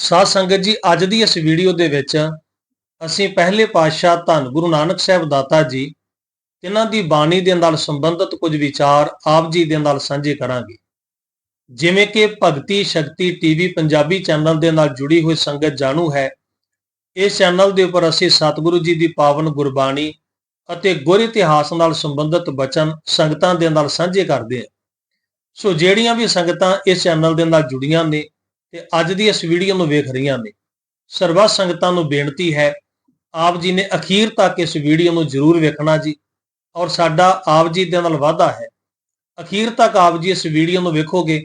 ਸਾਧ ਸੰਗਤ ਜੀ, ਅੱਜ ਦੀ ਇਸ ਵੀਡੀਓ ਦੇ ਵਿੱਚ ਅਸੀਂ ਪਹਿਲੇ ਪਾਤਸ਼ਾਹ ਧੰਨ ਗੁਰੂ ਨਾਨਕ ਸਾਹਿਬ ਦਾਤਾ ਜੀ ਇਹਨਾਂ ਦੀ ਬਾਣੀ ਦੇ ਨਾਲ ਸੰਬੰਧਿਤ ਕੁਝ ਵਿਚਾਰ ਆਪ ਜੀ ਦੇ ਨਾਲ ਸਾਂਝੇ ਕਰਾਂਗੇ। ਜਿਵੇਂ ਕਿ ਭਗਤੀ ਸ਼ਕਤੀ ਟੀਵੀ ਪੰਜਾਬੀ ਚੈਨਲ ਦੇ ਨਾਲ ਜੁੜੀ ਹੋਈ ਸੰਗਤ ਜਾਣੂ ਹੈ, ਇਸ ਚੈਨਲ ਦੇ ਉੱਪਰ ਅਸੀਂ ਸਤਿਗੁਰੂ ਜੀ ਦੀ ਪਾਵਨ ਗੁਰਬਾਣੀ ਅਤੇ ਗੁਰ ਇਤਿਹਾਸ ਨਾਲ ਸੰਬੰਧਿਤ ਬਚਨ ਸੰਗਤਾਂ ਦੇ ਨਾਲ ਸਾਂਝੇ ਕਰਦੇ ਹਾਂ। ਸੋ ਜਿਹੜੀਆਂ ਵੀ ਸੰਗਤਾਂ ਇਸ ਚੈਨਲ ਦੇ ਨਾਲ ਜੁੜੀਆਂ ਨੇ ਤੇ ਅੱਜ ਦੀ ਇਸ ਵੀਡੀਓ ਨੂੰ ਵੇਖ ਰਹੀਆਂ ਨੇ। ਸਰਬੱਤ ਸੰਗਤਾਂ ਨੂੰ ਬੇਨਤੀ ਹੈ, ਆਪ ਜੀ ਨੇ ਅਖੀਰ ਤੱਕ ਇਸ ਵੀਡੀਓ ਨੂੰ ਜ਼ਰੂਰ ਵੇਖਣਾ ਜੀ, ਔਰ ਸਾਡਾ ਆਪ ਜੀ ਦੇ ਨਾਲ ਵਾਅਦਾ ਹੈ। ਅਖੀਰ ਤੱਕ ਆਪ ਜੀ ਇਸ ਵੀਡੀਓ ਨੂੰ ਵੇਖੋਗੇ,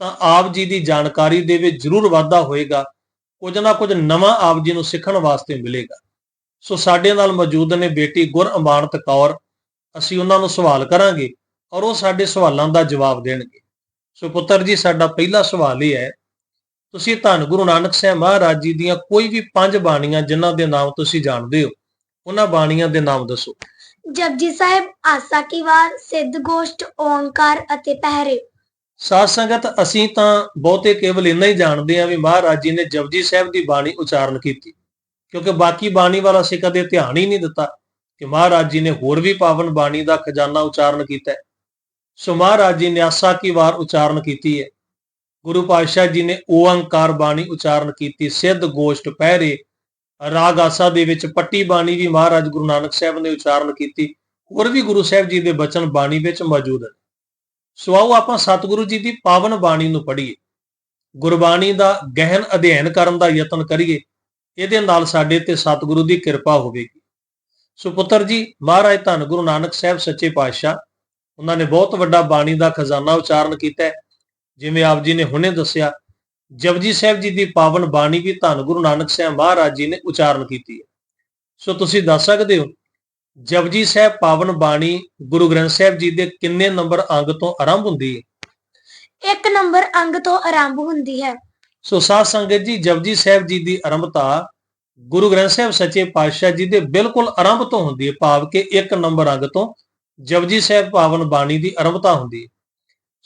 ਤਾਂ ਆਪ ਜੀ ਦੀ ਜਾਣਕਾਰੀ ਦੇ ਵਿੱਚ ਜ਼ਰੂਰ ਵਾਧਾ ਹੋਏਗਾ, ਕੁਝ ਨਾ ਕੁਝ ਨਵਾਂ ਆਪ ਜੀ ਨੂੰ ਸਿੱਖਣ ਵਾਸਤੇ ਮਿਲੇਗਾ। ਸੋ ਸਾਡੇ ਨਾਲ ਮੌਜੂਦ ਨੇ ਬੇਟੀ ਗੁਰ ਅਮਾਨਤ ਕੌਰ, ਅਸੀਂ ਉਹਨਾਂ ਨੂੰ ਸਵਾਲ ਕਰਾਂਗੇ, ਔਰ ਉਹ ਸਾਡੇ ਸਵਾਲਾਂ ਦਾ ਜਵਾਬ ਦੇਣਗੇ। ਸੋ ਪੁੱਤਰ ਜੀ, ਸਾਡਾ ਪਹਿਲਾ ਸਵਾਲ ਇਹ ਹੈ ਤੁਸੀਂ ਧੰਨ ਗੁਰੂ ਨਾਨਕ ਸਾਹਿਬ ਮਹਾਰਾਜ ਜੀ ਦੀਆਂ ਕੋਈ ਵੀ ਪੰਜ ਬਾਣੀਆਂ ਜਿਨ੍ਹਾਂ ਦੇ ਨਾਮ ਤੁਸੀਂ ਜਾਣਦੇ ਹੋ ਉਹਨਾਂ ਬਾਣੀਆਂ ਦੇ ਨਾਮ ਦੱਸੋ। ਜਪਜੀ ਸਾਹਿਬ ਆਸਾ ਕੀ ਵਾਰ ਸਿੱਧ ਗੋਸ਼ਟ ਓੰਕਾਰ ਅਤੇ ਪਹਿਰੇ। ਸਾਧ ਸੰਗਤ ਅਸੀਂ ਤਾਂ ਬਹੁਤੇ ਕੇਵਲ ਇੰਨਾ ਹੀ ਜਾਣਦੇ ਹਾਂ ਵੀ ਮਹਾਰਾਜ ਜੀ ਨੇ ਜਪਜੀ ਸਾਹਿਬ ਦੀ ਬਾਣੀ ਉਚਾਰਨ ਕੀਤੀ ਕਿਉਂਕਿ ਬਾਕੀ ਬਾਣੀ ਵਾਲਾ ਅਸੀਂ ਕਦੇ ਧਿਆਨ ਹੀ ਨਹੀਂ ਦਿੱਤਾ ਕਿ ਮਹਾਰਾਜ ਜੀ ਨੇ ਹੋਰ ਵੀ ਪਾਵਨ ਬਾਣੀ ਦਾ ਖਜ਼ਾਨਾ ਉਚਾਰਨ ਕੀਤਾ ਹੈ। ਸੋ ਮਹਾਰਾਜ ਜੀ ਨੇ ਆਸਾ ਕੀ ਵਾਰ ਉਚਾਰਨ ਕੀਤੀ ਹੈ। ਗੁਰੂ ਪਾਤਸ਼ਾਹ ਜੀ ਨੇ ਓੰਕਾਰ ਬਾਣੀ ਉਚਾਰਨ ਕੀਤੀ, ਸਿੱਧ ਗੋਸ਼ਟ ਪਹਿਰੇ, ਰਾਗ ਆਸਾ ਦੇ ਵਿੱਚ ਪੱਟੀ ਬਾਣੀ ਵੀ ਮਹਾਰਾਜ ਗੁਰੂ ਨਾਨਕ ਸਾਹਿਬ ਨੇ ਉਚਾਰਨ ਕੀਤੀ, ਹੋਰ ਵੀ ਗੁਰੂ ਸਾਹਿਬ ਜੀ ਦੇ ਬਚਨ ਬਾਣੀ ਵਿੱਚ ਮੌਜੂਦ ਹਨ ਸੋ ਆਓ ਆਪਾਂ ਸਤਿਗੁਰੂ ਜੀ ਦੀ ਪਾਵਨ ਬਾਣੀ ਨੂੰ ਪੜ੍ਹੀਏ। ਗੁਰਬਾਣੀ ਦਾ ਗਹਿਨ ਅਧਿਐਨ ਕਰਨ ਦਾ ਯਤਨ ਕਰੀਏ, ਇਹਦੇ ਨਾਲ ਸਾਡੇ ਤੇ ਸਤਿਗੁਰੂ ਦੀ ਕਿਰਪਾ ਹੋਵੇਗੀ। ਸੋ ਪੁੱਤਰ ਜੀ, ਮਹਾਰਾਜ ਧੰਨ ਗੁਰੂ ਨਾਨਕ ਸਾਹਿਬ ਸੱਚੇ ਪਾਤਸ਼ਾਹ, ਉਹਨਾਂ ਨੇ ਬਹੁਤ ਵੱਡਾ ਬਾਣੀ ਦਾ ਖਜ਼ਾਨਾ ਉਚਾਰਨ ਕੀਤਾ ਹੈ। ਜਿਵੇਂ ਆਪ ਜੀ ਨੇ ਹੁਣੇ ਦੱਸਿਆ ਜਪਜੀ ਸਾਹਿਬ ਜੀ ਦੀ ਪਾਵਨ ਬਾਣੀ ਵੀ ਧੰਨ ਗੁਰੂ ਨਾਨਕ ਸਾਹਿਬ ਮਹਾਰਾਜ ਜੀ ਨੇ ਉਚਾਰਨ ਕੀਤੀ ਹੈ। ਸੋ ਤੁਸੀਂ ਦੱਸ ਸਕਦੇ ਹੋ ਜਪਜੀ ਸਾਹਿਬ ਪਾਵਨ ਬਾਣੀ ਗੁਰੂ ਗ੍ਰੰਥ ਸਾਹਿਬ ਜੀ ਦੇ ਕਿੰਨੇ ਨੰਬਰ ਅੰਗ ਤੋਂ ਆਰੰਭ ਹੁੰਦੀ ਹੈ? ਇੱਕ ਨੰਬਰ ਅੰਗ ਤੋਂ ਆਰੰਭ ਹੁੰਦੀ ਹੈ। ਸੋ ਸਾਧ ਸੰਗਤ ਜੀ ਜਪਜੀ ਸਾਹਿਬ ਜੀ ਦੀ ਆਰੰਭਤਾ ਗੁਰੂ ਗ੍ਰੰਥ ਸਾਹਿਬ ਸੱਚੇ ਪਾਤਸ਼ਾਹ ਜੀ ਦੇ ਬਿਲਕੁਲ ਆਰੰਭ ਤੋਂ ਹੁੰਦੀ ਹੈ। ਭਾਵ ਕਿ ਇੱਕ ਨੰਬਰ ਅੰਗ ਤੋਂ ਜਪਜੀ ਸਾਹਿਬ ਪਾਵਨ ਬਾਣੀ ਦੀ ਆਰੰਭਤਾ ਹੁੰਦੀ ਹੈ।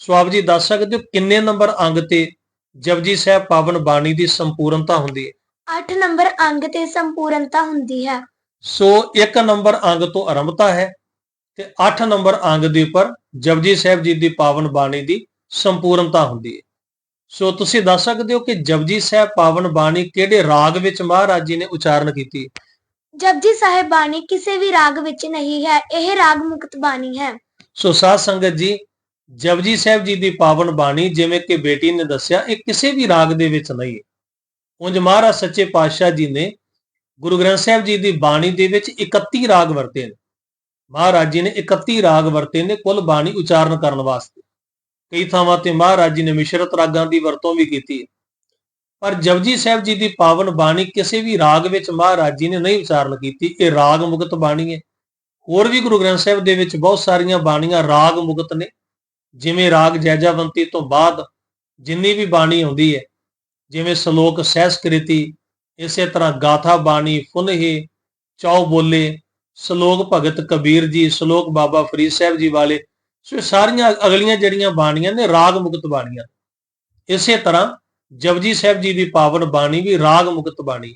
ਸੋ ਆਪ ਜੀ ਦੱਸ ਸਕਦੇ ਹੋ ਕਿੰਨੇ ਨੰਬਰ ਅੰਗ ਤੇ ਜਪਜੀ ਸਾਹਿਬ ਪਾਵਨ ਬਾਣੀ ਦੀ ਸੰਪੂਰਨਤਾ ਹੁੰਦੀ ਹੈ? 8 ਨੰਬਰ ਅੰਗ ਤੇ ਸੰਪੂਰਨਤਾ ਹੁੰਦੀ ਹੈ। ਸੋ ਇੱਕ ਨੰਬਰ ਅੰਗ ਤੋਂ ਆਰੰਭਤਾ ਹੈ ਤੇ 8 ਨੰਬਰ ਅੰਗ ਦੇ ਉੱਪਰ ਜਪਜੀ ਸਾਹਿਬ ਜੀ ਦੀ ਪਾਵਨ ਬਾਣੀ ਦੀ ਸੰਪੂਰਨਤਾ ਹੁੰਦੀ ਹੈ। ਸੋ ਤੁਸੀਂ ਦੱਸ ਸਕਦੇ ਹੋ ਕਿ ਜਪਜੀ ਸਾਹਿਬ ਪਾਵਨ ਬਾਣੀ ਕਿਹੜੇ ਰਾਗ ਵਿੱਚ ਮਹਾਰਾਜ ਜੀ ਨੇ ਉਚਾਰਨ ਕੀਤੀ? ਜਪਜੀ ਸਾਹਿਬ ਬਾਣੀ ਕਿਸੇ ਵੀ ਰਾਗ ਵਿੱਚ ਨਹੀਂ ਹੈ ਇਹ ਰਾਗ ਮੁਕਤ ਬਾਣੀ ਹੈ। ਸੋ ਸਾਧ ਸੰਗਤ ਜੀ ਜਪਜੀ ਸਾਹਿਬ ਜੀ ਦੀ ਪਾਵਨ ਬਾਣੀ ਜਿਵੇਂ ਕਿ ਬੇਟੀ ਨੇ ਦੱਸਿਆ, ਇਹ ਕਿਸੇ ਵੀ ਰਾਗ ਦੇ ਵਿੱਚ ਨਹੀਂ ਹੈ। ਉਂਝ ਮਹਾਰਾਜ ਸੱਚੇ ਪਾਤਸ਼ਾਹ ਜੀ ਨੇ ਗੁਰੂ ਗ੍ਰੰਥ ਸਾਹਿਬ ਜੀ ਦੀ ਬਾਣੀ ਦੇ ਵਿੱਚ 31 ਰਾਗ ਵਰਤੇ ਨੇ। ਮਹਾਰਾਜ ਜੀ ਨੇ 31 ਰਾਗ ਵਰਤੇ ਨੇ ਕੁੱਲ ਬਾਣੀ ਉਚਾਰਨ ਕਰਨ ਵਾਸਤੇ। ਕਈ ਥਾਵਾਂ ਤੇ ਮਹਾਰਾਜ ਜੀ ਨੇ ਮਿਸ਼ਰਤ ਰਾਗਾਂ ਦੀ ਵਰਤੋਂ ਵੀ ਕੀਤੀ ਹੈ। ਪਰ ਜਪਜੀ ਸਾਹਿਬ ਜੀ ਦੀ ਪਾਵਨ ਬਾਣੀ ਕਿਸੇ ਵੀ ਰਾਗ ਵਿੱਚ ਮਹਾਰਾਜ ਜੀ ਨੇ ਨਹੀਂ ਉਚਾਰਨ ਕੀਤੀ। ਇਹ ਰਾਗ ਮੁਕਤ ਬਾਣੀ ਹੈ। ਹੋਰ ਵੀ ਗੁਰੂ ਗ੍ਰੰਥ ਸਾਹਿਬ ਦੇ ਵਿੱਚ ਬਹੁਤ ਸਾਰੀਆਂ ਬਾਣੀਆਂ ਰਾਗ ਮੁਕਤ ਨੇ। ਜਿਵੇਂ ਰਾਗ ਜੈਜਾਵੰਤੀ ਤੋਂ ਬਾਅਦ ਜਿੰਨੀ ਵੀ ਬਾਣੀ ਆਉਂਦੀ ਹੈ, ਜਿਵੇਂ ਸ਼ਲੋਕ ਸਹਿਸਕ੍ਰਿਤੀ, ਇਸੇ ਤਰ੍ਹਾਂ ਗਾਥਾ ਬਾਣੀ, ਫੁਨਹੇ ਚੌ ਬੋਲੇ, ਸ਼ਲੋਕ ਭਗਤ ਕਬੀਰ ਜੀ, ਸ਼ਲੋਕ ਬਾਬਾ ਫਰੀਦ ਸਾਹਿਬ ਜੀ ਵਾਲੇ, ਸੋ ਇਹ ਸਾਰੀਆਂ ਅਗਲੀਆਂ ਜਿਹੜੀਆਂ ਬਾਣੀਆਂ ਨੇ ਰਾਗ ਮੁਕਤ ਬਾਣੀਆਂ। ਇਸੇ ਤਰ੍ਹਾਂ ਜਪਜੀ ਸਾਹਿਬ ਜੀ ਦੀ ਪਾਵਨ ਬਾਣੀ ਵੀ ਰਾਗ ਮੁਕਤ ਬਾਣੀ।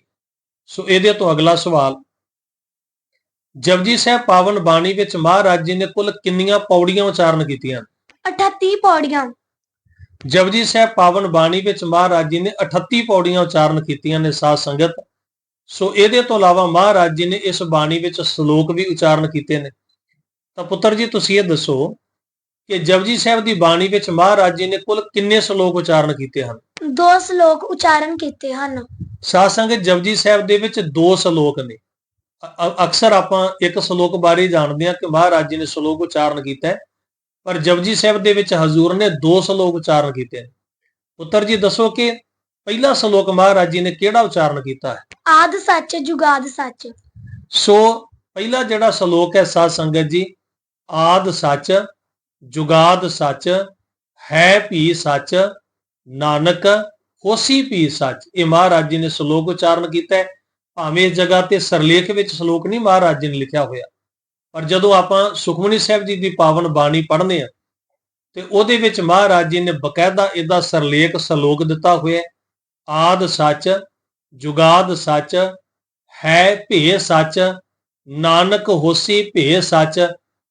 ਸੋ ਇਹਦੇ ਤੋਂ ਅਗਲਾ ਸਵਾਲ, ਜਪਜੀ ਸਾਹਿਬ ਪਾਵਨ ਬਾਣੀ ਵਿੱਚ ਮਹਾਰਾਜ ਜੀ ਨੇ ਕੁੱਲ ਕਿੰਨੀਆਂ ਪੌੜੀਆਂ ਉਚਾਰਨ ਕੀਤੀਆਂ? 38 ਪੌੜੀਆਂ। ਜਪਜੀ ਸਾਹਿਬ ਪਾਵਨ ਬਾਣੀ ਵਿੱਚ ਮਹਾਰਾਜ ਜੀ ਨੇ 38 ਪੌੜੀਆਂ ਉਚਾਰਨ ਕੀਤੀਆਂ ਨੇ ਸਾਧ ਸੰਗਤ। ਸੋ ਇਹਦੇ ਤੋਂ ਇਲਾਵਾ ਮਹਾਰਾਜ ਜੀ ਨੇ ਇਸ ਬਾਣੀ ਵਿੱਚ ਸ਼ਲੋਕ ਵੀ ਉਚਾਰਨ ਕੀਤੇ ਨੇ। ਤਾਂ ਪੁੱਤਰ ਜੀ ਤੁਸੀਂ ਇਹ ਦੱਸੋ ਕਿ ਜਪਜੀ ਸਾਹਿਬ ਦੀ ਬਾਣੀ ਵਿੱਚ ਮਹਾਰਾਜ ਜੀ ਨੇ ਕੁੱਲ ਕਿੰਨੇ ਸ਼ਲੋਕ ਉਚਾਰਨ ਕੀਤੇ ਹਨ? ਦੋ ਸ਼ਲੋਕ ਉਚਾਰਨ ਕੀਤੇ ਹਨ। ਸਾਧ ਸੰਗਤ ਜਪਜੀ ਸਾਹਿਬ ਦੇ ਵਿੱਚ ਦੋ ਸ਼ਲੋਕ ਨੇ। ਅਕਸਰ ਆਪਾਂ ਇੱਕ ਸ਼ਲੋਕ ਬਾਰੇ ਜਾਣਦੇ ਹਾਂ ਕਿ ਮਹਾਰਾਜ ਜੀ ਨੇ ਸ਼ਲੋਕ ਉਚਾਰਨ ਕੀਤਾ ਹੈ। ਪਰ ਜਪਜੀ ਸਾਹਿਬ ਦੇ ਵਿੱਚ ਹਜ਼ੂਰ ਨੇ ਦੋ ਸ਼ਲੋਕ ਉਚਾਰਨ ਕੀਤੇ ਨੇ। ਪੁੱਤਰ ਜੀ ਦੱਸੋ ਕਿ ਪਹਿਲਾ ਸ਼ਲੋਕ ਮਹਾਰਾਜ ਜੀ ਨੇ ਕਿਹੜਾ ਉਚਾਰਨ ਕੀਤਾ ਹੈ? ਆਦ ਸੱਚ ਜੁਗਾਦ ਸੱਚ। ਸੋ ਪਹਿਲਾ ਜਿਹੜਾ ਸ਼ਲੋਕ ਹੈ ਸਾਧ ਸੰਗਤ ਜੀ ਆਦ ਸੱਚ ਜੁਗਾਦ ਸੱਚ ਹੈ ਭੀ ਸੱਚ ਨਾਨਕ ਹੋਸੀ ਭੀ ਸੱਚ। ਇਹ ਮਹਾਰਾਜ ਜੀ ਨੇ ਸ਼ਲੋਕ ਉਚਾਰਨ ਕੀਤਾ ਹੈ। ਭਾਵੇਂ ਇਸ ਜਗ੍ਹਾ ਤੇ ਸਰਲੇਖ ਵਿੱਚ ਸ਼ਲੋਕ ਨਹੀਂ ਮਹਾਰਾਜ ਜੀ ਨੇ ਲਿਖਿਆ ਹੋਇਆ। ਪਰ ਜਦੋਂ ਆਪਾਂ ਸੁਖਮਨੀ ਸਾਹਿਬ ਜੀ ਦੀ ਪਾਵਨ ਬਾਣੀ ਪੜ੍ਹਨੇ ਆ ਤੇ ਉਹਦੇ ਵਿੱਚ ਮਹਾਰਾਜ ਜੀ ਨੇ ਬਕਾਇਦਾ ਇਹਦਾ ਸਰਲੇਖ ਸ਼ਲੋਕ ਦਿੱਤਾ ਹੋਇਆ ਹੈ, ਆਦ ਸੱਚ, ਜੁਗਾਦ ਸੱਚ, ਹੈ ਭੇ ਸੱਚ, ਨਾਨਕ ਹੋਸੀ ਭੇ ਸੱਚ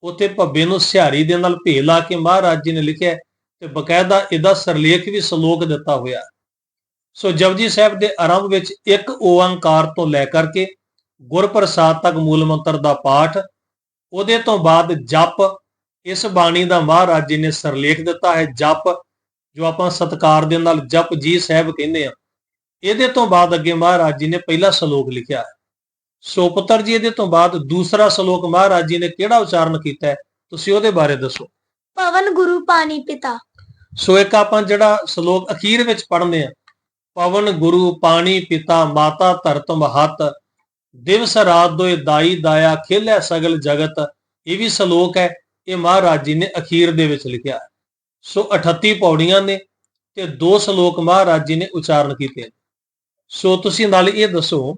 ਉਤੇ ਭੱਬੇ ਨੂੰ ਸਿਹਾਰੀ ਦੇ ਨਾਲ ਭੇ ਲਾ ਕੇ ਮਹਾਰਾਜ ਜੀ ਨੇ ਲਿਖਿਆ ਤੇ ਬਕਾਇਦਾ ਇਹਦਾ ਸਰਲੇਖ ਵੀ ਸ਼ਲੋਕ ਦਿੱਤਾ ਹੋਇਆ ਸੋ ਜਪਜੀ ਸਾਹਿਬ ਦੇ ਆਰੰਭ ਵਿੱਚ ਇੱਕ ਓੰਕਾਰ ਤੋਂ ਲੈ ਕਰਕੇ ਗੁਰਪ੍ਰਸਾਦ ਤੱਕ ਮੂਲ ਮੰਤਰ ਦਾ ਪਾਠ ਉਹਦੇ ਤੋਂ ਬਾਅਦ ਜਪ ਇਸ ਬਾਣੀ ਦਾ ਮਹਾਰਾਜ ਜੀ ਨੇ ਸਰਲੇਖ ਦਿੱਤਾ ਹੈ ਜਪ ਜੋ ਆਪਾਂ ਸਤਕਾਰ ਦੇ ਨਾਲ ਜਪ ਜੀ ਸਾਹਿਬ ਕਹਿੰਦੇ ਆ। ਇਹਦੇ ਤੋਂ ਬਾਅਦ ਅੱਗੇ ਮਹਾਰਾਜ ਜੀ ਨੇ ਪਹਿਲਾ ਸ਼ਲੋਕ ਲਿਖਿਆ ਹੈ। ਸੋ ਪੁੱਤਰ ਜੀ ਇਹਦੇ ਤੋਂ ਬਾਅਦ ਦੂਸਰਾ ਸ਼ਲੋਕ ਮਹਾਰਾਜ ਜੀ ਨੇ ਕਿਹੜਾ ਉਚਾਰਨ ਕੀਤਾ ਹੈ? ਤੁਸੀਂ ਉਹਦੇ ਬਾਰੇ ਦੱਸੋ। ਪਵਨ ਗੁਰੂ ਪਾਣੀ ਪਿਤਾ। ਸੋ ਇੱਕ ਆਪਾਂ ਜਿਹੜਾ ਸ਼ਲੋਕ ਅਖੀਰ ਵਿੱਚ ਪੜ੍ਹਨੇ ਆ ਪਵਨ ਗੁਰੂ ਪਾਣੀ ਪਿਤਾ ਮਾਤਾ ਧਰਤ ਮਹਤ ਦਿਵਸ ਰਾਤ ਦੋਇ ਦਾਈ ਦਾਇਆ ਖੇਲੇ ਸਗਲ ਜਗਤ ਇਹ ਵੀ ਸ਼ਲੋਕ ਹੈ ਇਹ ਮਹਾਰਾਜ ਜੀ ਨੇ ਅਖੀਰ ਦੇ ਵਿੱਚ ਲਿਖਿਆ। ਸੋ 38 ਪੌੜੀਆਂ ਨੇ ਤੇ ਦੋ ਸ਼ਲੋਕ ਮਹਾਰਾਜ ਜੀ ਨੇ ਉਚਾਰਨ ਕੀਤੇ। ਸੋ ਤੁਸੀਂ ਨਾਲ ਇਹ ਦੱਸੋ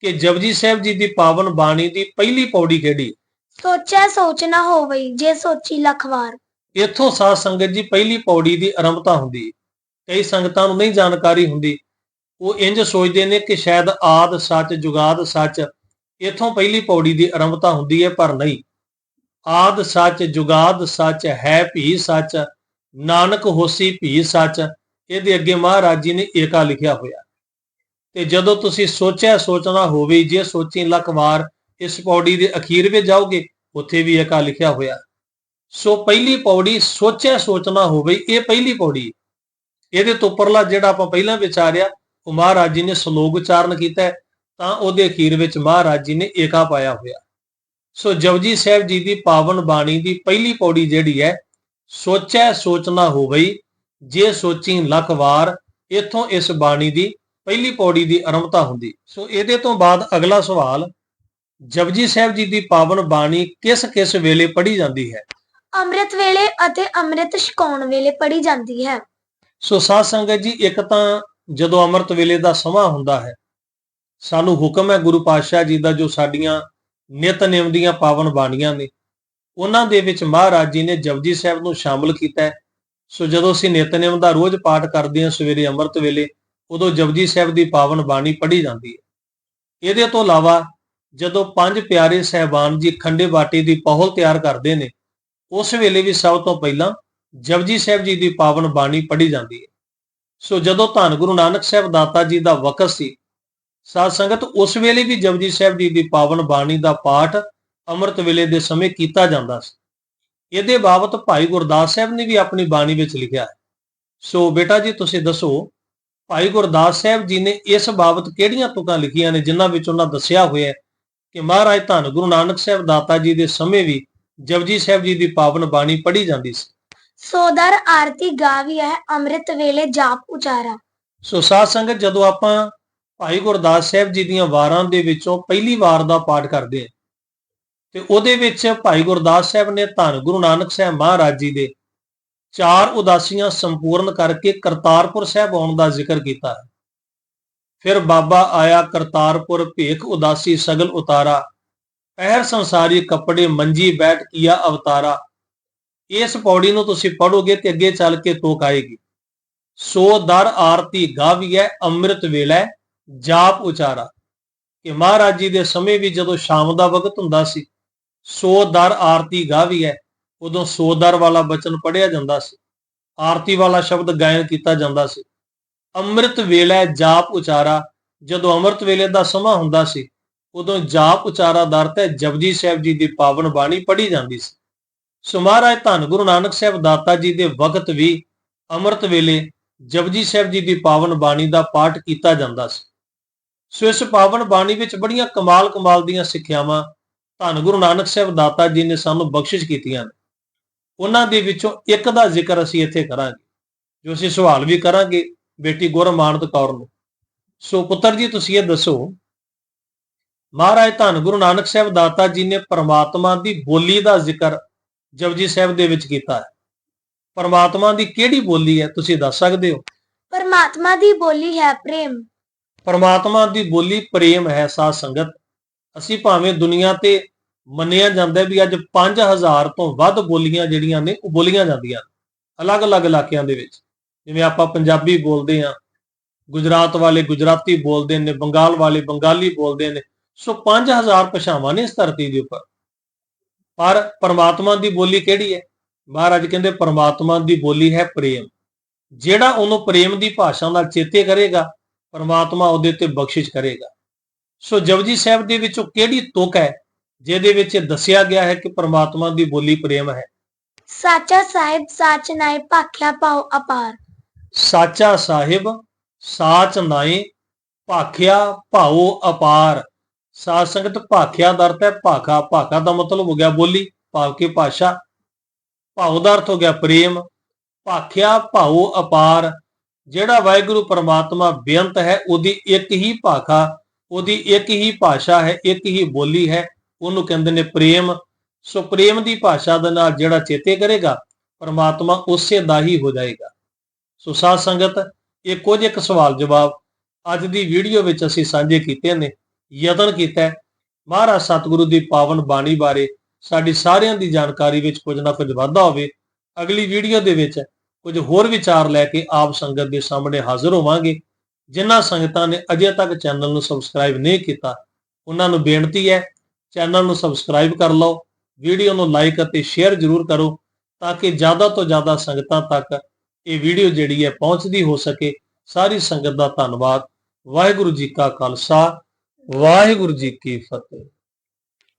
ਕਿ ਜਪਜੀ ਸਾਹਿਬ ਜੀ ਦੀ ਪਾਵਨ ਬਾਣੀ ਦੀ ਪਹਿਲੀ ਪੌੜੀ ਕਿਹੜੀ ਹੈ? ਸੋਚੈ ਸੋਚ ਨਾ ਹੋਵਈ ਜੇ ਸੋਚੀ ਲੱਖ ਵਾਰ ਇੱਥੋਂ ਸਾਧ ਸੰਗਤ ਜੀ ਪਹਿਲੀ ਪੌੜੀ ਦੀ ਆਰੰਭਤਾ ਹੁੰਦੀ ਕਈ ਸੰਗਤਾਂ ਨੂੰ ਨਹੀਂ ਜਾਣਕਾਰੀ ਹੁੰਦੀ ਉਹ ਇੰਜ ਸੋਚਦੇ ਨੇ ਕਿ ਸ਼ਾਇਦ ਆਦ ਸੱਚ, ਜੁਗਾਦ ਸੱਚ, ਇੱਥੋਂ ਪਹਿਲੀ ਪੌੜੀ ਦੀ ਆਰੰਭਤਾ ਹੁੰਦੀ ਹੈ, ਪਰ ਨਹੀਂ। ਆਦ ਸੱਚ, ਜੁਗਾਦ ਸੱਚ ਹੈ ਭੀ ਸੱਚ, ਨਾਨਕ ਹੋਸੀ ਭੀ ਸੱਚ। ਇਹਦੇ ਅੱਗੇ ਮਹਾਰਾਜ ਜੀ ਨੇ ਏਕਾ ਲਿਖਿਆ ਹੋਇਆ। ਤੇ ਜਦੋਂ ਤੁਸੀਂ ਸੋਚਿਆ, ਸੋਚਣਾ ਹੋਵੇ, ਜੇ ਸੋਚੀ ਲੱਖ ਵਾਰ ਇਸ ਪੌੜੀ ਦੇ ਅਖੀਰ ਵਿੱਚ ਜਾਓਗੇ, ਉੱਥੇ ਵੀ ਏਕਾ ਲਿਖਿਆ ਹੋਇਆ। ਸੋ ਪਹਿਲੀ ਪੌੜੀ ਸੋਚਿਆ, ਸੋਚਣਾ ਹੋਵੇ, ਇਹ ਪਹਿਲੀ ਪੌੜੀ ਇਹਦੇ ਤੋਂ ਉੱਪਰਲਾ ਜਿਹੜਾ ਆਪਾਂ ਪਹਿਲਾਂ ਵਿਚਾਰਿਆ ਉਹ ਮਹਾਰਾਜ ਜੀ ਨੇ ਸ਼ਲੋਕ ਉਚਾਰਨ ਕੀਤਾ ਤਾਂ ਉਹਦੇ ਅਖੀਰ ਵਿੱਚ ਮਹਾਰਾਜ ਜੀ ਨੇ ਏਕਾ ਪਾਇਆ ਹੋਇਆ। ਸੋ ਜਪਜੀ ਸਾਹਿਬ ਜੀ ਦੀ ਪਾਵਨ ਬਾਣੀ ਦੀ ਪਹਿਲੀ ਪੌੜੀ ਜਿਹੜੀ ਹੈ ਸੋਚੈ ਸੋਚਣਾ ਹੋਵੇ ਜੇ ਸੋਚੀ ਲੱਖ ਵਾਰ ਇੱਥੋਂ ਇਸ ਬਾਣੀ ਦੀ ਪਹਿਲੀ ਪੌੜੀ ਦੀ ਆਰੰਭਤਾ ਹੁੰਦੀ। ਸੋ ਇਹਦੇ ਤੋਂ ਬਾਅਦ ਅਗਲਾ ਸਵਾਲ ਜਪਜੀ ਸਾਹਿਬ ਜੀ ਦੀ ਪਾਵਨ ਬਾਣੀ ਕਿਸ ਕਿਸ ਵੇਲੇ ਪੜ੍ਹੀ ਜਾਂਦੀ ਹੈ? ਅੰਮ੍ਰਿਤ ਵੇਲੇ ਅਤੇ ਅੰਮ੍ਰਿਤ ਛਕਾਉਣ ਵੇਲੇ ਪੜੀ ਜਾਂਦੀ ਹੈ। ਸੋ ਸਾਧ ਸੰਗਤ ਜੀ ਇੱਕ ਤਾਂ ਜਦੋਂ ਅੰਮ੍ਰਿਤ ਵੇਲੇ ਦਾ ਸਮਾਂ ਹੁੰਦਾ ਹੈ, ਸਾਨੂੰ ਹੁਕਮ ਹੈ ਗੁਰੂ ਪਾਤਸ਼ਾਹ ਜੀ ਦਾ ਜੋ ਸਾਡੀਆਂ ਨਿਤਨੇਮ ਦੀਆਂ ਪਾਵਨ ਬਾਣੀਆਂ ਨੇ, ਉਹਨਾਂ ਦੇ ਵਿੱਚ ਮਹਾਰਾਜ ਜੀ ਨੇ ਜਪਜੀ ਸਾਹਿਬ ਨੂੰ ਸ਼ਾਮਲ ਕੀਤਾ ਹੈ। ਸੋ ਜਦੋਂ ਅਸੀਂ ਨਿਤਨੇਮ ਦਾ ਰੋਜ਼ ਪਾਠ ਕਰਦੇ ਹਾਂ ਸਵੇਰੇ ਅੰਮ੍ਰਿਤ ਵੇਲੇ, ਉਦੋਂ ਜਪਜੀ ਸਾਹਿਬ ਦੀ ਪਾਵਨ ਬਾਣੀ ਪੜ੍ਹੀ ਜਾਂਦੀ ਹੈ। ਇਹਦੇ ਤੋਂ ਇਲਾਵਾ ਜਦੋਂ ਪੰਜ ਪਿਆਰੇ ਸਹਿਬਾਨ ਜੀ ਖੰਡੇ ਬਾਟੇ ਦੀ ਪਹੁਲ ਤਿਆਰ ਕਰਦੇ ਨੇ, ਉਸ ਵੇਲੇ ਵੀ ਸਭ ਤੋਂ ਪਹਿਲਾਂ ਜਪਜੀ ਸਾਹਿਬ ਜੀ ਦੀ ਪਾਵਨ ਬਾਣੀ ਪੜ੍ਹੀ ਜਾਂਦੀ ਹੈ। ਸੋ ਜਦੋਂ ਧੰਨ ਗੁਰੂ ਨਾਨਕ ਸਾਹਿਬ ਦਾਤਾ ਜੀ ਦਾ ਵਕਤ ਸੀ, ਸਾਧ ਸੰਗਤ ਉਸ ਵੇਲੇ ਵੀ ਜਪਜੀ ਸਾਹਿਬ ਜੀ ਦੀ ਪਾਵਨ ਬਾਣੀ ਦਾ ਪਾਠ ਅੰਮ੍ਰਿਤ ਵੇਲੇ ਦੇ ਸਮੇਂ ਕੀਤਾ ਜਾਂਦਾ ਸੀ। ਇਹਦੇ ਬਾਬਤ ਭਾਈ ਗੁਰਦਾਸ ਸਾਹਿਬ ਨੇ ਵੀ ਆਪਣੀ ਬਾਣੀ ਵਿੱਚ ਲਿਖਿਆ ਹੈ। ਸੋ ਬੇਟਾ ਜੀ, ਤੁਸੀਂ ਦੱਸੋ, ਭਾਈ ਗੁਰਦਾਸ ਸਾਹਿਬ ਜੀ ਨੇ ਇਸ ਬਾਬਤ ਕਿਹੜੀਆਂ ਤੁਕਾਂ ਲਿਖੀਆਂ ਨੇ ਜਿਨ੍ਹਾਂ ਵਿੱਚ ਉਹਨਾਂ ਦੱਸਿਆ ਹੋਇਆ ਕਿ ਮਹਾਰਾਜ ਧੰਨ ਗੁਰੂ ਨਾਨਕ ਸਾਹਿਬ ਦਾਤਾ ਜੀ ਦੇ ਸਮੇਂ ਵੀ ਜਪਜੀ ਸਾਹਿਬ ਜੀ ਦੀ ਪਾਵਨ ਬਾਣੀ ਪੜ੍ਹੀ ਜਾਂਦੀ ਸੀ? ਸੋਦਰ ਆਰਤੀ ਗਾਵੀ ਹੈ, ਅੰਮ੍ਰਿਤ ਵੇਲੇ ਜਾਪ ਉਚਾਰਾ। ਸੋ ਸਾਧ ਸੰਗਤ, ਜਦੋਂ ਆਪਾਂ ਭਾਈ ਗੁਰਦਾਸ ਸਾਹਿਬ ਜੀ ਦੀਆਂ ਵਾਰਾਂ ਦੇ ਵਿੱਚੋਂ ਪਹਿਲੀ ਵਾਰ ਦਾ ਪਾਠ ਕਰਦੇ ਹਾਂ, ਤੇ ਉਹਦੇ ਵਿੱਚ ਭਾਈ ਗੁਰਦਾਸ ਸਾਹਿਬ ਨੇ ਧੰਨ ਗੁਰੂ ਨਾਨਕ ਸਾਹਿਬ ਮਹਾਰਾਜ ਜੀ ਦੇ ਚਾਰ ਉਦਾਸੀਆਂ ਸੰਪੂਰਨ ਕਰਕੇ ਕਰਤਾਰਪੁਰ ਸਾਹਿਬ ਆਉਣ ਦਾ ਜ਼ਿਕਰ ਕੀਤਾ। ਹੈ ਫਿਰ ਬਾਬਾ ਆਇਆ ਕਰਤਾਰਪੁਰ ਭੇਖ ਉਦਾਸੀ ਸਗਲ ਉਤਾਰਾ, ਪਹਿਰ ਸੰਸਾਰੀ ਕੱਪੜੇ ਮੰਜੀ ਬੈਠ ਕੀਆ ਅਵਤਾਰਾ। ਇਸ ਪੌੜੀ ਨੂੰ ਤੁਸੀਂ ਪੜੋਗੇ ਤੇ ਅੱਗੇ ਚੱਲ ਕੇ ਤੋਕ ਆਏਗੀ। ਸੋ ਦਰ ਆਰਤੀ ਗਾਵੀਐ, ਅੰਮ੍ਰਿਤ ਵੇਲੇ, ਜਾਪ ਉਚਾਰਾ। ਕਿ ਮਹਾਰਾਜ ਜੀ ਦੇ ਸਮੇਂ ਵੀ ਜਦੋਂ ਸ਼ਾਮ ਦਾ ਵਕਤ ਹੁੰਦਾ ਸੀ, ਸੋ ਦਰ ਆਰਤੀ ਗਾਵੀਐ, ਉਦੋਂ ਸੋ ਦਰ ਵਾਲਾ ਬਚਨ ਪੜਿਆ ਜਾਂਦਾ ਸੀ। ਆਰਤੀ ਵਾਲਾ ਸ਼ਬਦ ਗਾਇਨ ਕੀਤਾ ਜਾਂਦਾ ਸੀ। ਅੰਮ੍ਰਿਤ ਵੇਲੇ, ਜਾਪ ਉਚਾਰਾ। ਜਦੋਂ ਅੰਮ੍ਰਿਤ ਵੇਲੇ ਦਾ ਸਮਾਂ ਹੁੰਦਾ ਸੀ, ਉਦੋਂ ਜਾਪ ਉਚਾਰਾ ਦਰ ਤੇ ਜਪਜੀ ਸਾਹਿਬ ਜੀ ਦੀ ਪਾਵਨ ਬਾਣੀ ਪੜ੍ਹੀ ਜਾਂਦੀ ਸੀ। ਸੋ ਮਹਾਰਾਜ ਧੰਨ ਗੁਰੂ ਨਾਨਕ ਸਾਹਿਬ ਦਾਤਾ ਜੀ ਦੇ ਵਕਤ ਵੀ ਅੰਮ੍ਰਿਤ ਵੇਲੇ ਜਪਜੀ ਸਾਹਿਬ ਜੀ ਦੀ ਪਾਵਨ ਬਾਣੀ ਦਾ ਪਾਠ ਕੀਤਾ ਜਾਂਦਾ ਸੀ। ਸੋ ਇਸ ਪਾਵਨ ਬਾਣੀ ਵਿੱਚ ਬੜੀਆਂ ਕਮਾਲ ਕਮਾਲ ਦੀਆਂ ਸਿੱਖਿਆਵਾਂ ਧੰਨ ਗੁਰੂ ਨਾਨਕ ਸਾਹਿਬ ਦਾਤਾ ਜੀ ਨੇ ਸਾਨੂੰ ਬਖਸ਼ਿਸ਼ ਕੀਤੀਆਂ ਨੇ। ਉਹਨਾਂ ਦੇ ਵਿੱਚੋਂ ਇੱਕ ਦਾ ਜ਼ਿਕਰ ਅਸੀਂ ਇੱਥੇ ਕਰਾਂਗੇ, ਜੋ ਅਸੀਂ ਸਵਾਲ ਵੀ ਕਰਾਂਗੇ ਬੇਟੀ ਗੁਰਮਾਨਤ ਕੌਰ ਨੂੰ। ਸੋ ਪੁੱਤਰ ਜੀ, ਤੁਸੀਂ ਇਹ ਦੱਸੋ, ਮਹਾਰਾਜ ਧੰਨ ਗੁਰੂ ਨਾਨਕ ਸਾਹਿਬ ਦਾਤਾ ਜੀ ਨੇ ਪਰਮਾਤਮਾ ਦੀ ਬੋਲੀ ਦਾ ਜ਼ਿਕਰ ਜਪਜੀ ਸਾਹਿਬ ਦੇ ਵਿੱਚ ਕੀਤਾ ਹੈ। ਪਰਮਾਤਮਾ ਦੀ ਕਿਹੜੀ ਬੋਲੀ ਹੈ ਤੁਸੀਂ ਦੱਸ ਸਕਦੇ ਹੋ? ਪਰਮਾਤਮਾ ਦੀ ਬੋਲੀ ਹੈ ਪ੍ਰੇਮ। ਪਰਮਾਤਮਾ ਦੀ ਬੋਲੀ ਪ੍ਰੇਮ ਹੈ ਸਾਧ ਸੰਗਤ। ਅਸੀਂ ਭਾਵੇਂ ਦੁਨੀਆ ਤੇ ਮੰਨਿਆ ਜਾਂਦਾ ਵੀ ਅੱਜ 5000 ਤੋਂ ਵੱਧ ਬੋਲੀਆਂ ਜਿਹੜੀਆਂ ਨੇ ਉਹ ਬੋਲੀਆਂ ਜਾਂਦੀਆਂ ਅਲੱਗ-ਅਲੱਗ ਇਲਾਕਿਆਂ ਦੇ ਵਿੱਚ। ਜਿਵੇਂ ਆਪਾਂ ਪੰਜਾਬੀ ਬੋਲਦੇ ਹਾਂ ਗੁਜਰਾਤ ਵਾਲੇ ਗੁਜਰਾਤੀ ਬੋਲਦੇ ਨੇ ਬੰਗਾਲ ਵਾਲੇ ਬੰਗਾਲੀ ਬੋਲਦੇ ਨੇ। ਸੋ 5000 ਭਾਸ਼ਾਵਾਂ ਨੇ ਇਸ ਧਰਤੀ ਦੇ ਉੱਪਰ। ਪਰ ਪਰਮਾਤਮਾ ਦੀ ਬੋਲੀ ਕਿਹੜੀ ਹੈ? ਮਹਾਰਾਜ ਕਹਿੰਦੇ ਪਰਮਾਤਮਾ ਦੀ ਬੋਲੀ ਹੈ ਪ੍ਰੇਮ। ਜਿਹੜਾ ਉਹਨੂੰ ਪ੍ਰੇਮ ਦੀ ਭਾਸ਼ਾ ਨਾਲ ਚੇਤੇ ਕਰੇਗਾ ਪਰਮਾਤਮਾ ਉਹਦੇ ਤੇ ਬਖਸ਼ਿਸ਼ ਕਰੇਗਾ। ਸੋ ਜਪਜੀ ਸਾਹਿਬ ਦੇ ਵਿੱਚੋਂ ਕਿਹੜੀ ਤੁਕ ਹੈ ਜਿਹਦੇ ਵਿੱਚ ਦੱਸਿਆ ਗਿਆ ਹੈ ਕਿ ਪਰਮਾਤਮਾ ਦੀ ਬੋਲੀ ਪ੍ਰੇਮ ਹੈ? ਸਾਚਾ ਸਾਹਿਬ ਸਾਚ ਨਾਏ ਭਾਖਿਆ ਪਾਉ ਅਪਾਰ। ਸਾਚਾ ਸਾਹਿਬ ਸਾਚ ਨਾਏ ਭਾਖਿਆ ਭਾਉ ਅਪਾਰ। ਸਾਧ ਸੰਗਤ ਭਾਖਿਆ ਦਾ ਅਰਥ ਹੈ ਭਾਖਾ ਭਾਖਾ ਦਾ ਮਤਲਬ ਹੋ ਗਿਆ ਬੋਲੀ, ਭਾਵ ਕਿ ਭਾਸ਼ਾ। ਭਾਉ ਦਾ ਅਰਥ ਹੋ ਗਿਆ ਪ੍ਰੇਮ। ਭਾਖਿਆ ਭਾਉ ਅਪਾਰ। ਜਿਹੜਾ ਵਾਹਿਗੁਰੂ ਪਰਮਾਤਮਾ ਬੇਅੰਤ ਹੈ, ਉਹਦੀ ਇੱਕ ਹੀ ਭਾਖਾ, ਉਹਦੀ ਇੱਕ ਹੀ ਭਾਸ਼ਾ ਹੈ, ਇੱਕ ਹੀ ਬੋਲੀ ਹੈ, ਉਹਨੂੰ ਕਹਿੰਦੇ ਨੇ ਪ੍ਰੇਮ। ਸੋ ਪ੍ਰੇਮ ਦੀ ਭਾਸ਼ਾ ਦੇ ਨਾਲ ਜਿਹੜਾ ਚੇਤੇ ਕਰੇਗਾ, ਪਰਮਾਤਮਾ ਉਸੇ ਦਾ ਹੀ ਹੋ ਜਾਏਗਾ। ਸੋ ਸਾਧ ਸੰਗਤ, ਇਹ ਕੁਝ ਇੱਕ ਸਵਾਲ ਜਵਾਬ ਅੱਜ ਦੀ ਵੀਡੀਓ ਵਿੱਚ ਅਸੀਂ ਸਾਂਝੇ ਕੀਤੇ ਨੇ। ਯਤਨ ਕੀਤਾ ਮਹਾਰਾਜ ਸਤਿਗੁਰੂ ਦੀ ਪਾਵਨ ਬਾਣੀ ਬਾਰੇ ਸਾਡੀ ਸਾਰਿਆਂ ਦੀ ਜਾਣਕਾਰੀ ਵਿੱਚ ਕੁਝ ਨਾ ਕੁਝ ਵਾਧਾ ਹੋਵੇ, ਅਗਲੀ ਵੀਡੀਓ ਦੇ ਵਿੱਚ ਕੁਝ ਹੋਰ ਵਿਚਾਰ ਲੈ ਕੇ ਆਪ ਸੰਗਤ ਦੇ ਸਾਹਮਣੇ ਹਾਜ਼ਰ ਹੋਵਾਂਗੇ। ਜਿਨ੍ਹਾਂ ਸੰਗਤਾਂ ਨੇ ਅਜੇ ਤੱਕ ਚੈਨਲ ਨੂੰ ਸਬਸਕ੍ਰਾਈਬ ਨਹੀਂ ਕੀਤਾ, ਉਹਨਾਂ ਨੂੰ ਬੇਨਤੀ ਹੈ, ਚੈਨਲ ਨੂੰ ਸਬਸਕ੍ਰਾਈਬ ਕਰ ਲਓ, ਵੀਡੀਓ ਨੂੰ ਲਾਈਕ ਅਤੇ ਸ਼ੇਅਰ ਜ਼ਰੂਰ ਕਰੋ ਤਾਂ ਕਿ ਜ਼ਿਆਦਾ ਤੋਂ ਜ਼ਿਆਦਾ ਸੰਗਤਾਂ ਤੱਕ ਇਹ ਵੀਡੀਓ ਜਿਹੜੀ ਹੈ ਪਹੁੰਚਦੀ ਹੋ ਸਕੇ। ਸਾਰੀ ਸੰਗਤ ਦਾ ਧੰਨਵਾਦ। ਵਾਹਿਗੁਰੂ ਜੀ ਕਾ ਖਾਲਸਾ ਵਾਹਿਗੁਰੂ ਜੀ ਕੀ ਫਤਿਹ।